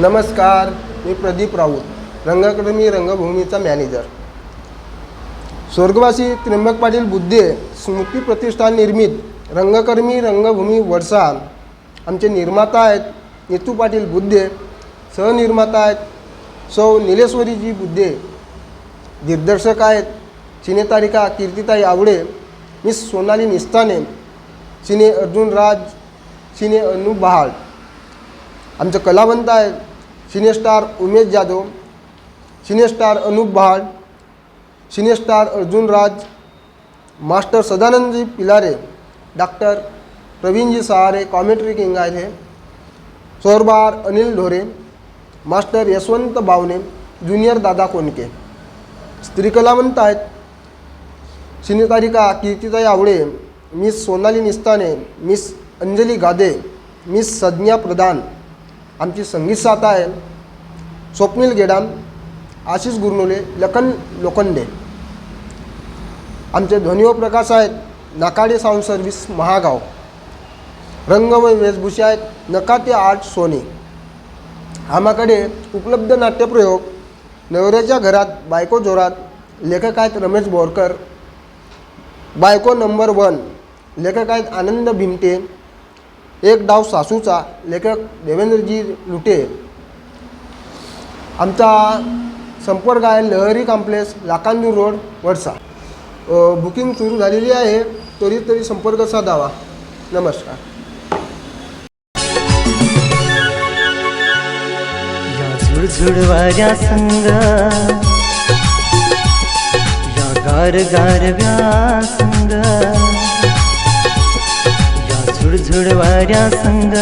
नमस्कार मी प्रदीप राऊत रंगकर्मी रंगभूमीचा मॅनेजर. स्वर्गवासी त्र्यंबक पाटील बुद्धे स्मृती प्रतिष्ठान निर्मित रंगकर्मी रंगभूमी वडसा आमचे निर्माता आहेत नितू पाटील बुद्धे सहनिर्माता आहेत सौ निलेश्वरीजी बुद्धे. दिग्दर्शक आहेत सिनेतारिका कीर्तिताई Awade miss Sonali Nistane cine Arjun Raj cine Anu Bahal आमचं कलावंत आहेत cine star Umesh Jadhav cine star Anup Bahad cine star Arjun Raj master Sadanandji Pilare doctor Pravinji Sahare commentary king आहेत हे. चोरबार अनिल ढोरे मास्टर यशवंत बावने ज्युनियर दादा कोणके. स्त्री कलावंत आहेत सिनेतारिका कीर्तिताई Awade miss Sonali Nistane miss Anjali Gade miss Sangya Pradhan. आमची संगीत साथ आहे. स्वप्नील गेडाम आशिष गुरनुले लखन लोखंडे. आमचे ध्वनीव प्रकाश आहेत नाकाडे साऊंड सर्व्हिस महागाव. रंग व वेशभूषा आहेत नकाटे आर्ट सोने. आम्हाकडे उपलब्ध नाट्यप्रयोग नवऱ्याच्या घरात बायको जोरात लेखक आहेत रमेश बोरकर. बायको नंबर वन लेखक आहेत आनंद भिमटे. एक डाव सासूचा लेखक देवेंद्रजी लुटे. आमचा संपर्क आहे Lahari complex Lakandur road Wadsa. Booking सुरू झालेली आहे तरी तरी संपर्क साधावा. नमस्कार. या झुळझुळवाऱ्या संग या गार गारव्या संग झुडवाऱ्या संग